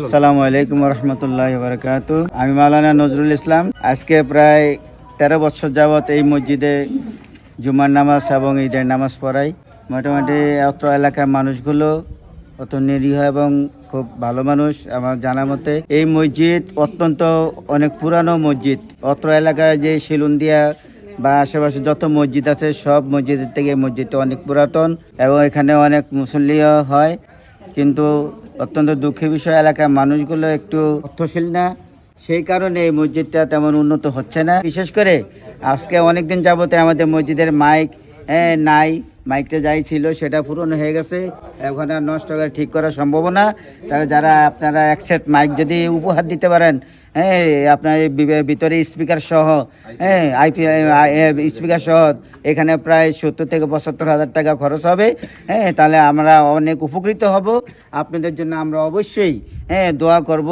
আসসালামু আলাইকুম রহমতুল্লাহ বারকাত আমি মাওলানা নজরুল ইসলাম। আজকে প্রায় তেরো বছর যাবত এই মসজিদে জুমার নামাজ এবং ঈদের নামাজ পড়াই। মোটামুটি অত এলাকার মানুষগুলো অত নিরীহ এবং খুব ভালো মানুষ আমার জানা মতে। এই মসজিদ অত্যন্ত অনেক পুরানো মসজিদ। অত্র এলাকায় যে শিলুন্দিয়া বা আশেপাশে যত মসজিদ আছে, সব মসজিদের থেকে মসজিদটা অনেক পুরাতন এবং এখানে অনেক মুসল্লিও হয়। কিন্তু অত্যন্ত দুঃখের বিষয়, এলাকার মানুষগুলো একটু অর্থশীল না। সেই কারণে এই মসজিদটা তেমন উন্নত হচ্ছে না। বিশেষ করে আজকে অনেকদিন যাবতে আমাদের মসজিদের মাইক নাই। মাইকটা যাই ছিল সেটা পুরনো হয়ে গেছে। এখন আর নষ্ট করে ঠিক করা সম্ভব না। তাহলে যারা আপনারা এক সেট মাইক যদি উপহার দিতে পারেন হ্যাঁ আপনার ভিতরে স্পিকার সহ হ্যাঁ আইপি স্পিকার সহ, এখানে প্রায় সত্তর থেকে পঁচাত্তর হাজার টাকা খরচ হবে। হ্যাঁ তাহলে আমরা অনেক উপকৃত হব। আপনাদের জন্য আমরা অবশ্যই হ্যাঁ দোয়া করব।